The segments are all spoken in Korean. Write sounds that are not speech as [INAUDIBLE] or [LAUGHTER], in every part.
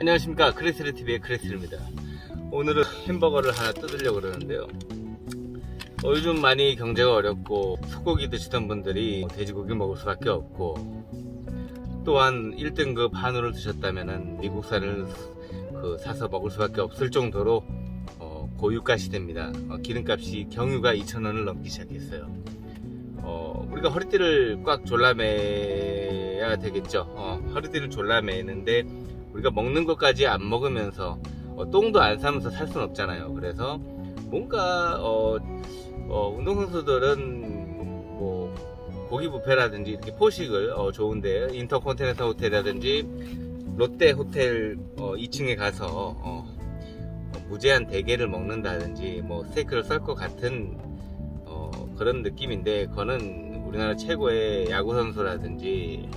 안녕하십니까 크리스리 TV의 크리스입니다. 오늘은 햄버거를 하나 뜯으려고 그러는데요. 어, 요즘 많이 경제가 어렵고 소고기 드시던 분들이 돼지고기 먹을 수밖에 없고 또한 1등급 한우를 드셨다면 미국산을 그 사서 먹을 수밖에 없을 정도로 어, 고유가 시대입니다. 어, 기름값이 경유가 2,000원을 넘기 시작했어요. 어, 우리가 허리띠를 꽉 졸라매야 되겠죠. 어, 허리띠를 졸라매는데 우리가 먹는 것까지 안 먹으면서 어, 똥도 안 싸면서 살 수는 없잖아요. 그래서 뭔가 어, 어, 운동선수들은 뭐 고기 뷔페라든지 이렇게 포식을 어, 좋은데 인터컨티넨탈 호텔이라든지 롯데 호텔 어, 2층에 가서 어, 어, 무제한 대게를 먹는다든지 뭐 스테이크를 썰 것 같은 어, 그런 느낌인데 그거는 우리나라 최고의 야구 선수라든지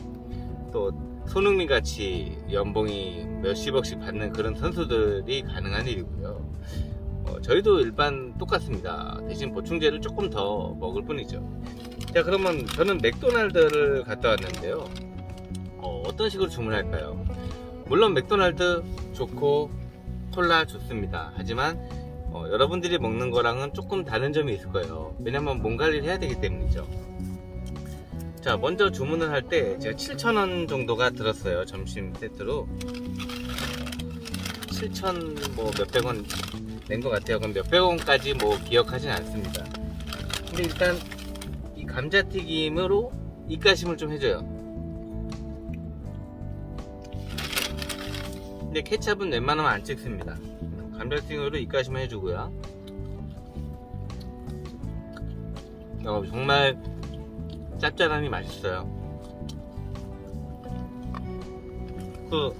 또 손흥민 같이 연봉이 몇십억씩 받는 그런 선수들이 가능한 일이고요. 어, 저희도 일반 똑같습니다. 대신 보충제를 조금 더 먹을 뿐이죠. 자, 그러면 저는 맥도날드를 갔다 왔는데요. 어, 어떤 식으로 주문할까요? 물론 맥도날드 좋고 콜라 좋습니다. 하지만 어, 여러분들이 먹는 거랑은 조금 다른 점이 있을 거예요. 왜냐면 몸 관리를 해야 되기 때문이죠. 자, 먼저 주문을 할 때 제가 7,000원 정도가 들었어요. 점심 세트로. 7,000 뭐 몇백 원 낸 것 같아요. 그럼 몇백 원까지 뭐 기억하진 않습니다. 근데 일단 이 감자튀김으로 입가심을 좀 해줘요. 근데 케찹은 웬만하면 안 찍습니다. 감자튀김으로 입가심을 해주고요. 어, 정말 짭짤함이 맛있어요. 그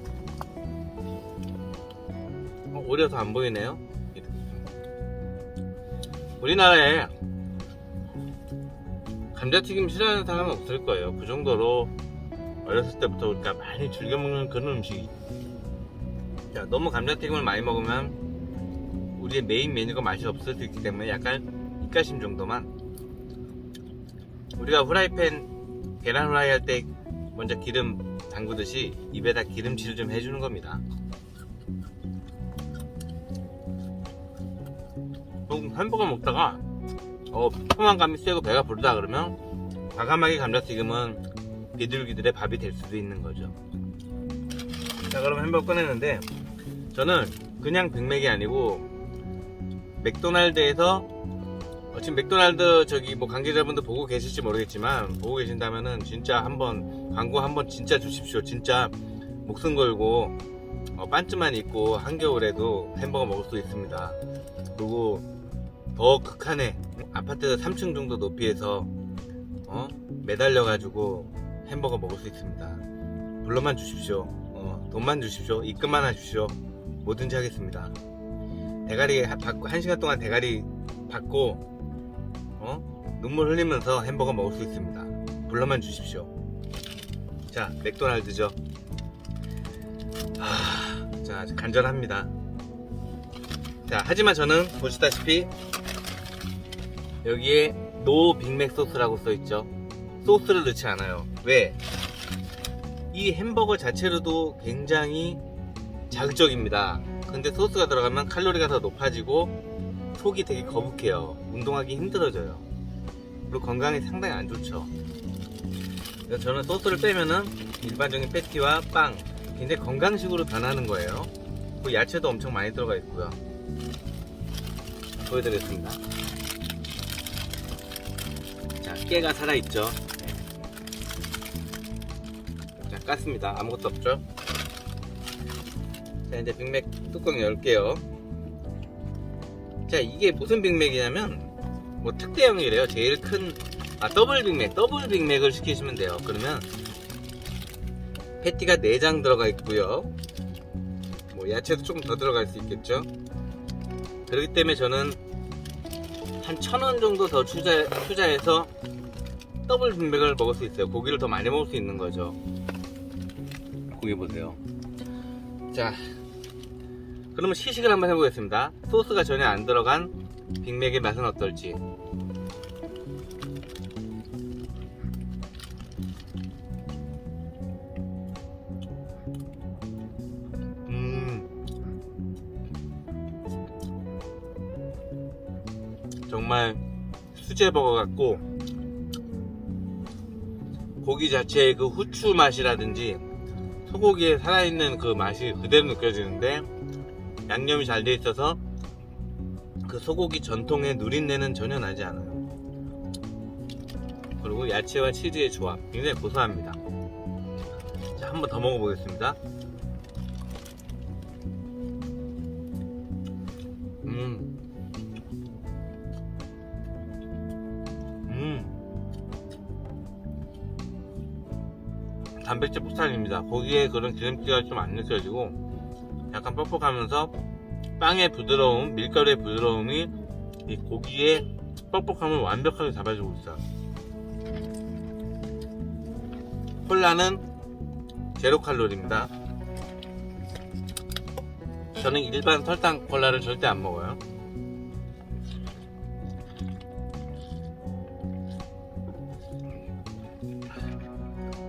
어, 오히려 더 안 보이네요. 우리나라에 감자튀김 싫어하는 사람은 없을 거예요. 그 정도로 어렸을 때부터 우리가 많이 즐겨 먹는 그런 음식이. 자, 너무 감자튀김을 많이 먹으면 우리의 메인 메뉴가 맛이 없을 수 있기 때문에 약간 입가심 정도만. 우리가 후라이팬 계란 후라이 할 때 먼저 기름 담그듯이 입에다 기름칠을 좀 해주는 겁니다. 또 햄버거 먹다가 어, 포만감이 세고 배가 부르다 그러면 과감하게 감자튀김은 비둘기들의 밥이 될 수도 있는 거죠. 자, 그럼 햄버거 꺼냈는데 저는 그냥 빅맥이 아니고 맥도날드에서 어, 지금 맥도날드 저기 뭐 관계자분들 보고 계실지 모르겠지만 보고 계신다면은 진짜 한번 광고 한번 진짜 주십시오. 진짜 목숨 걸고 어, 반쯤만 입고 한겨울에도 햄버거 먹을 수 있습니다. 그리고 더 극한의 아파트 3층 정도 높이에서 어? 매달려 가지고 햄버거 먹을 수 있습니다. 불러만 주십시오. 어, 돈만 주십시오. 입금만 하십시오. 뭐든지 하겠습니다. 대가리 하- 받고 한 시간 동안 대가리 받고 어? 눈물 흘리면서 햄버거 먹을 수 있습니다. 불러만 주십시오. 자, 맥도날드죠. 아, 자, 간절합니다. 자, 하지만 저는 보시다시피 여기에 노 빅맥 소스라고 써있죠. 소스를 넣지 않아요. 왜? 이 햄버거 자체로도 굉장히 자극적입니다. 근데 소스가 들어가면 칼로리가 더 높아지고 속이 되게 거북해요. 운동하기 힘들어져요. 그리고 건강에 상당히 안 좋죠. 그래서 저는 소스를 빼면은 일반적인 패티와 빵 굉장히 건강식으로 변하는 거예요. 그 야채도 엄청 많이 들어가 있고요. 보여드리겠습니다. 자, 깨가 살아있죠. 자, 깠습니다. 아무것도 없죠. 자, 이제 빅맥 뚜껑 열게요. 자, 이게 무슨 빅맥이냐면, 뭐 특대형이래요. 제일 큰, 아, 더블 빅맥, 더블 빅맥을 시키시면 돼요. 그러면, 패티가 4장 들어가 있고요. 뭐, 야채도 조금 더 들어갈 수 있겠죠. 그렇기 때문에 저는 한 천 원 정도 더 투자, 투자해서 더블 빅맥을 먹을 수 있어요. 고기를 더 많이 먹을 수 있는 거죠. 고기 보세요. 자, 그러면 시식을 한번 해보겠습니다. 소스가 전혀 안 들어간 빅맥의 맛은 어떨지. 음. 정말 수제버거 같고 고기 자체의 그 후추 맛이라든지 소고기에 살아있는 그 맛이 그대로 느껴지는데 양념이 잘 돼 있어서 그 소고기 전통의 누린내는 전혀 나지 않아요. 그리고 야채와 치즈의 조합 굉장히 고소합니다. 자, 한 번 더 먹어보겠습니다. 음. 음. 단백질 폭탄입니다. 고기에 그런 기름기가 좀 안 느껴지고 약간 뻑뻑하면서 빵의 부드러움, 밀가루의 부드러움이 이 고기의 뻑뻑함을 완벽하게 잡아주고 있어요. 콜라는 제로 칼로리입니다. 저는 일반 설탕 콜라를 절대 안 먹어요.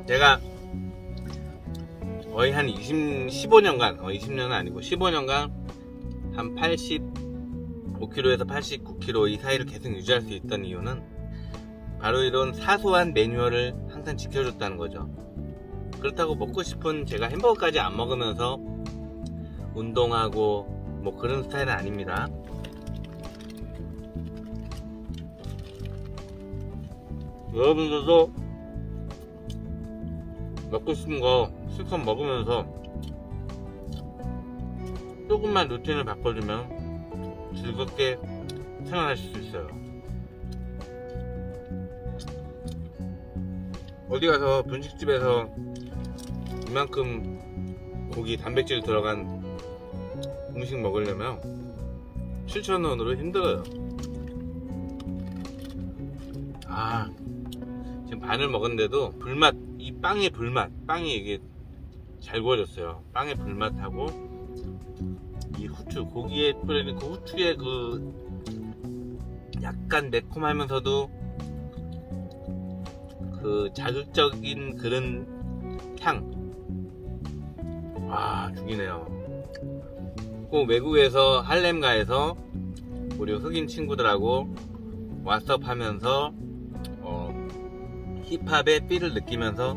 제가 거의 한 20, 15년간, 어, 20년은 아니고 15년간 한 85kg에서 89kg 이 사이를 계속 유지할 수 있던 이유는 바로 이런 사소한 매뉴얼을 항상 지켜줬다는 거죠. 그렇다고 먹고 싶은 제가 햄버거까지 안 먹으면서 운동하고 뭐 그런 스타일은 아닙니다. 여러분들도 먹고 싶은 거 실컷 먹으면서 조금만 루틴을 바꿔주면 즐겁게 생활하실 수 있어요. 어디 가서 분식집에서 이만큼 고기 단백질 들어간 음식 먹으려면 7,000원으로 힘들어요. 아, 지금 반을 먹었는데도 불맛, 이 빵의 불맛, 빵이 이게 잘 구워졌어요. 빵의 불맛하고 이 후추, 고기에 뿌리는 그 후추의 그 약간 매콤하면서도 그 자극적인 그런 향. 와, 죽이네요. 꼭 외국에서 할렘가에서 우리 흑인 친구들하고 왓썹 하면서 어, 힙합의 삐를 느끼면서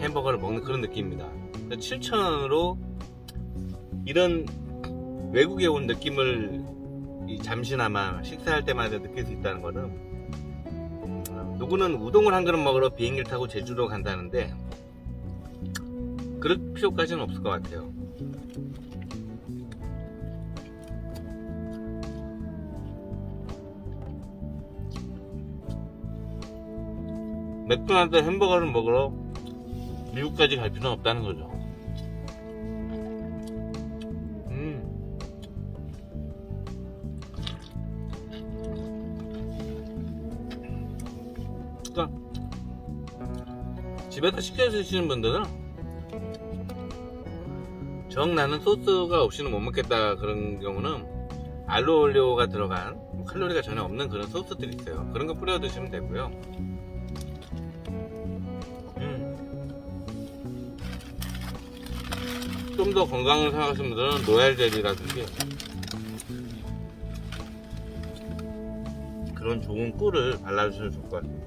햄버거를 먹는 그런 느낌입니다. 7,000원으로 이런 외국에 온 느낌을 이 잠시나마 식사할 때마다 느낄 수 있다는 거는 음, 누구는 우동을 한 그릇 먹으러 비행기를 타고 제주도 간다는데 그럴 필요까지는 없을 것 같아요. 맥도날드 햄버거를 먹으러 미국까지 갈 필요는 없다는 거죠. 집에서 시켜 드시는 분들은 정 나는 소스가 없이는 못 먹겠다 그런 경우는 알로올리오가 들어간 뭐 칼로리가 전혀 없는 그런 소스들이 있어요. 그런 거 뿌려 드시면 되고요. 음. 좀더 건강을 생각하시는 분들은 노얄 젤리라든지 그런 좋은 꿀을 발라주시면 좋을 것 같아요.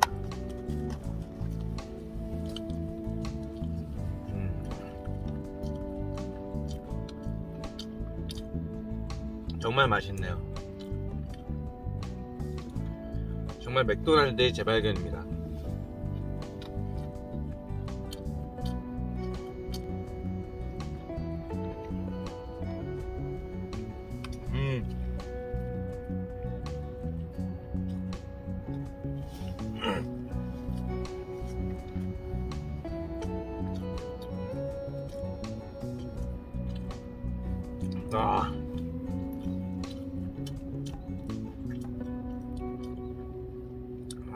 정말 맛있네요. 정말 맥도날드의 재발견입니다.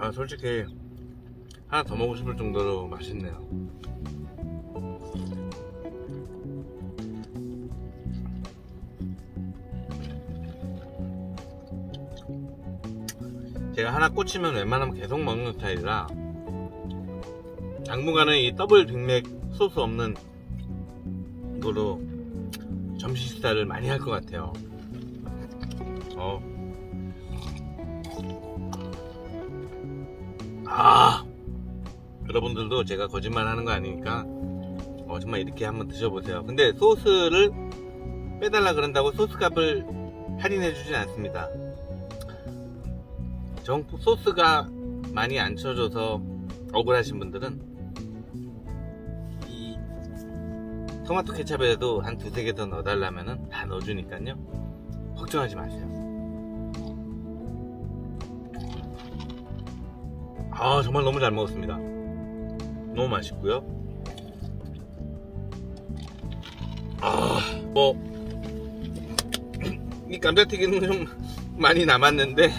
아, 솔직히 하나 더 먹고 싶을 정도로 맛있네요. 제가 하나 꽂히면 웬만하면 계속 먹는 스타일이라 당분간은 이 더블 빅맥 소스 없는 이거로 점심 식사를 많이 할 것 같아요. 어. 아 여러분들도 제가 거짓말 하는 거 아니니까 어, 정말 이렇게 한번 드셔보세요. 근데 소스를 빼달라 그런다고 소스 값을 할인해 주진 않습니다. 정 소스가 많이 안 쳐져서 억울하신 분들은 이 토마토 케찹에도 한 두세 개 더 넣어달라면은 다 넣어주니까요. 걱정하지 마세요 아 정말 너무 잘 먹었습니다. 너무 맛있고요. 아뭐 [CLEARS THROAT] 이 감자튀김은 좀 많이 남았는데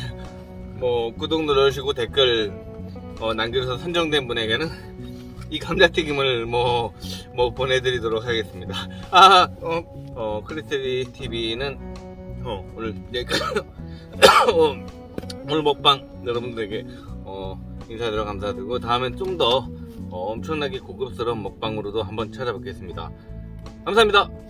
뭐 구독 눌러주시고 댓글 어, 남겨주셔서 선정된 분에게는 이 감자튀김을 뭐, 뭐 보내드리도록 하겠습니다. 아, 어, 어, 크리스리 TV는 어, 오늘 여기까지. [COUGHS] 어, 오늘 먹방 여러분들에게 어, 인사드려 감사드리고 다음엔 좀더 어, 엄청나게 고급스러운 먹방으로도 한번 찾아뵙겠습니다. 감사합니다.